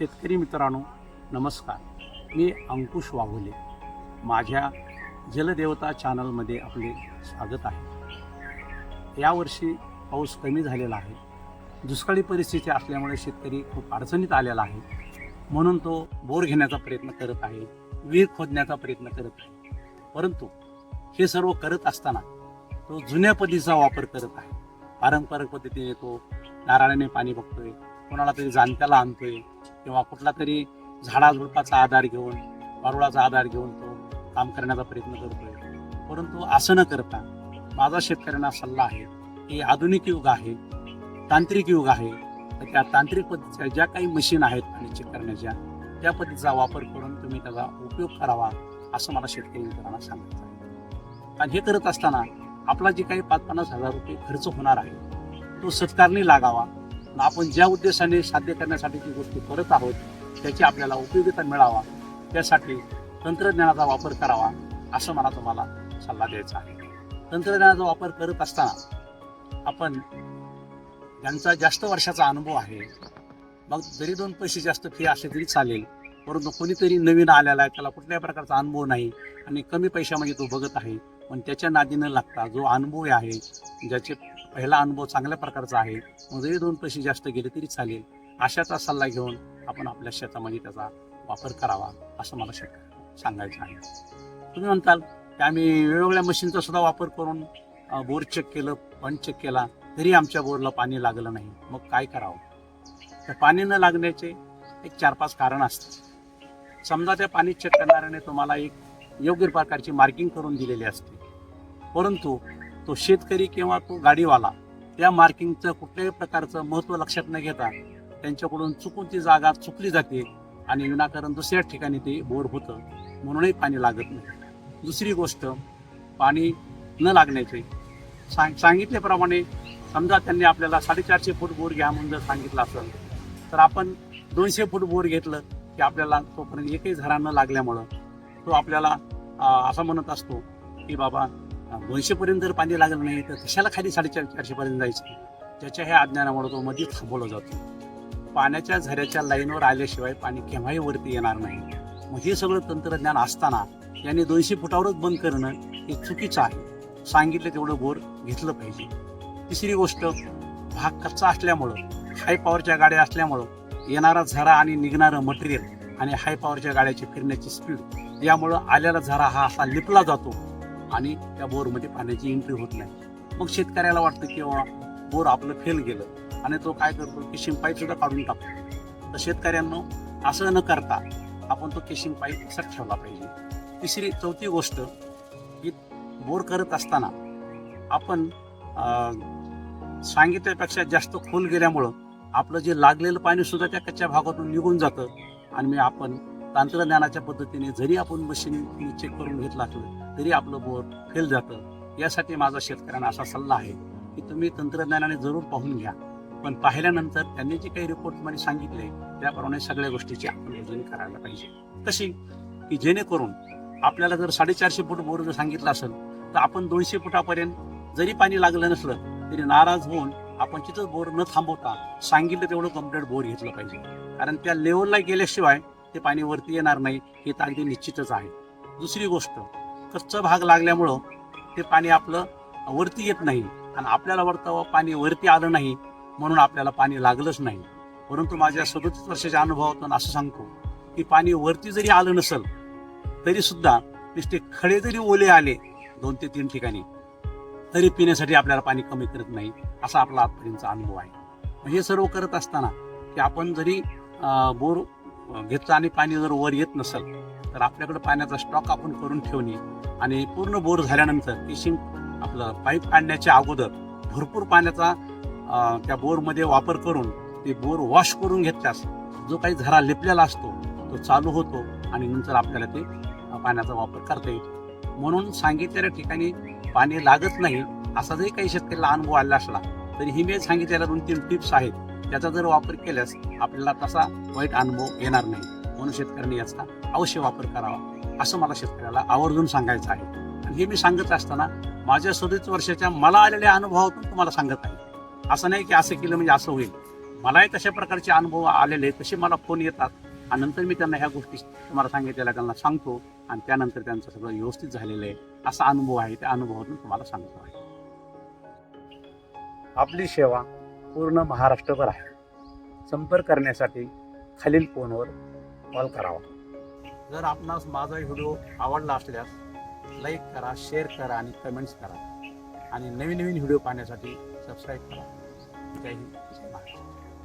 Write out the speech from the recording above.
शेतकरी मित्रांनो नमस्कार. मी अंकुश वाघोले. माझ्या जलदेवता चॅनलमध्ये आपले स्वागत आहे. यावर्षी पाऊस कमी झालेला आहे. दुष्काळी परिस्थिती असल्यामुळे शेतकरी खूप अडचणीत आलेला आहे. म्हणून तो बोर घेण्याचा प्रयत्न करत आहे विहीर खोदण्याचा प्रयत्न करत आहे. परंतु हे सर्व करत असताना तो जुन्या पद्धतीचा वापर करत आहे. पारंपरिक पद्धतीने तो नारळाने पाणी बघतोय कोणाला तरी जाणत्याला आणतोय किंवा कुठला तरी झाडाझुडपाचा आधार घेऊन वारुळाचा आधार घेऊन तो काम करण्याचा प्रयत्न करतोय. परंतु असं न करता माझा शेतकऱ्यांना सल्ला आहे की आधुनिक युग आहे तांत्रिक युग आहे तर त्या तांत्रिक पद्धतीच्या ज्या काही मशीन आहेत पाणी चेक करण्याच्या त्या पद्धतीचा वापर करून तुम्ही त्याचा उपयोग करावा असं मला शेतकरी मित्रांना सांगायचं आहे. कारण हे करत असताना आपला जे काही पाच पन्नास हजार रुपये खर्च होणार आहे तो सत्कारणी लागावा आपण ज्या उद्देशाने साध्य करण्यासाठी जी गोष्टी करत आहोत त्याची आपल्याला उपयोगिता मिळावा. त्यासाठी तंत्रज्ञानाचा वापर करावा असं मला तुम्हाला सल्ला द्यायचा आहे. तंत्रज्ञानाचा वापर करत असताना आपण ज्यांचा जास्त वर्षाचा अनुभव आहे मग जरी दोन पैसे जास्त फी असले तरी चालेल परंतु कोणीतरी नवीन आलेला आहे त्याला कुठल्याही प्रकारचा अनुभव नाही आणि कमी पैशामध्ये तो बघत आहे पण त्याच्या नादीनं लागता जो अनुभव आहे ज्याचे पहिला अनुभव चांगल्या प्रकारचा आहे. मग जरी दोन पैसे जास्त गेले तरी चालेल. अशाचा सल्ला घेऊन आपण आपल्या शेतामध्ये त्याचा वापर करावा असं मला शेत सांगायचं आहे. तुम्ही म्हणताल की आम्ही वेगवेगळ्या मशीनचा सुद्धा वापर करून बोर चेक केलं पण चेक केला तरी आमच्या बोरला पाणी लागलं नाही. मग काय करावं? तर पाणी न लागण्याचे एक चार पाच कारण असतात. समजा त्या पाणी चेक करणाऱ्याने तुम्हाला एक योग्य प्रकारची मार्किंग करून दिलेली असते. परंतु तो शेतकरी किंवा तो गाडीवाला त्या मार्किंगचं कुठल्याही प्रकारचं महत्त्व लक्षात न घेता त्यांच्याकडून चुकून ती जागा चुकली जाते आणि विनाकारण दुसऱ्या ठिकाणी ते बोर होतं म्हणूनही पाणी लागत नाही. दुसरी गोष्ट पाणी न लागण्याचे सांग सांगितल्याप्रमाणे समजा त्यांनी आपल्याला साडेचारशे फूट बोर घ्या म्हणून जर सांगितलं असेल तर आपण दोनशे फूट बोर घेतलं की आपल्याला तोपर्यंत एकही झरा न लागल्यामुळं तो आपल्याला असं म्हणत असतो की बाबा दोनशेपर्यंत जर पाणी लागलं नाही तर कशाला खाली साडेचार चारशेपर्यंत जायचं? त्याच्या ह्या अज्ञानामुळे तो मध्ये थांबवला जातो. पाण्याच्या झऱ्याच्या लाईनवर आल्याशिवाय पाणी केव्हाही वरती येणार नाही. मग हे सगळं तंत्रज्ञान असताना यांनी दोनशे फुटावरच बंद करणं हे चुकीचं आहे. सांगितलं तेवढं बोर घेतलं पाहिजे. तिसरी गोष्ट भाग कच्चा असल्यामुळं हाय पॉवरच्या गाड्या असल्यामुळं येणारा झरा आणि निघणारं मटेरियल आणि हाय पॉवरच्या गाड्याची फिरण्याची स्पीड यामुळं आलेला झरा हा असा लिपला जातो. आणि त्या बोरमध्ये पाण्याची एंट्री होत नाही. मग शेतकऱ्याला वाटतं की बोर आपलं फेल गेलं. आणि तो काय करतो किशिंग पाईपसुद्धा काढून टाकतो. तर शेतकऱ्यांना असं न करता आपण तो किशिंग पाईप तसाच ठेवला पाहिजे. तिसरी चौथी गोष्ट की बोर करत असताना आपण सांगितल्यापेक्षा जास्त खोल गेल्यामुळं आपलं जे लागलेलं पाणीसुद्धा त्या कच्च्या भागातून निघून जातं. आणि मी आपण तंत्रज्ञानाच्या पद्धतीने जरी आपण मशीन चेक करून घेतला असलं तरी आपलं बोर फेल जातं. यासाठी माझा शेतकऱ्यांना असा सल्ला आहे की तुम्ही तंत्रज्ञानाने जरूर पाहून घ्या. पण पाहिल्यानंतर त्यांनी जे काही रिपोर्ट तुम्हाला सांगितले त्याप्रमाणे सगळ्या गोष्टीची अंमलबजावणी करायला पाहिजे. तशी की जेणेकरून आपल्याला जर साडेचारशे फूट बोर जर सांगितलं असेल तर आपण दोनशे फुटापर्यंत जरी पाणी लागलं नसलं तरी नाराज होऊन आपण तिथं बोर न थांबवता सांगितलं तेवढं कंप्लीट बोर घेतलं पाहिजे. कारण त्या लेवलला गेल्याशिवाय ते पाणी वरती येणार नाही हे तर अगदी निश्चितच आहे. दुसरी गोष्ट कच्चा भाग लागल्यामुळं ते पाणी आपलं वरती येत नाही आणि आपल्याला वाटतं पाणी वरती आलं नाही म्हणून आपल्याला पाणी लागलंच नाही. परंतु माझ्या सदोतीस वर्षाच्या अनुभवातून असं सांगतो की पाणी वरती जरी आलं नसल तरीसुद्धा नुसते खडे जरी ओले आले दोन ते तीन ठिकाणी तरी पिण्यासाठी आपल्याला पाणी कमी करत नाही असा आपला आजपर्यंतचा अनुभव आहे. हे सर्व करत असताना की आपण जरी बोर घेतला आणि पाणी जर वर येत नसेल तर आपल्याकडे पाण्याचा स्टॉक आपण करून ठेवणे आणि पूर्ण बोर झाल्यानंतर फिशिंग आपलं पाईप काढण्याच्या अगोदर भरपूर पाण्याचा त्या बोरमध्ये वापर करून ते बोर वॉश करून घेतल्यास जो काही झरा लिपलेला असतो तो चालू होतो आणि नंतर आपल्याला ते पाण्याचा वापर करता येतो. म्हणून सांगितलेल्या ठिकाणी पाणी लागत नाही असा जरी काही शेतकऱ्याला अनुभव आला असला तरी ही मी सांगितलेल्या दोन तीन टिप्स आहेत. त्याचा जर वापर केल्यास आपल्याला तसा वाईट अनुभव येणार नाही. म्हणून शेतकऱ्यांनी याचा अवश्य वापर करावा असं मला शेतकऱ्याला आवर्जून सांगायचं आहे. आणि हे मी सांगत असताना माझ्या सदतीस वर्षाच्या मला आलेल्या अनुभवातून तुम्हाला सांगत आहे. असं नाही की असं केलं म्हणजे असं होईल. मलाही तशा प्रकारचे अनुभव आलेले आहेत तसे मला फोन येतात. आणि नंतर मी त्यांना ह्या गोष्टी तुम्हाला सांगितलेल्या त्यांना सांगतो आणि त्यानंतर त्यांचं सगळं व्यवस्थित झालेलं आहे असा अनुभव आहे त्या अनुभवातून तुम्हाला सांगतो आहे. आपली सेवा पूर्ण महाराष्ट्रभर आहे. संपर्क करण्यासाठी खालील फोनवर कॉल करावा. जर आपणास माझा व्हिडिओ आवडला असल्यास लाईक करा शेअर करा आणि कमेंट्स करा. आणि नवीन नवीन व्हिडिओ पाहण्यासाठी सबस्क्राईब करा. जय हिंद.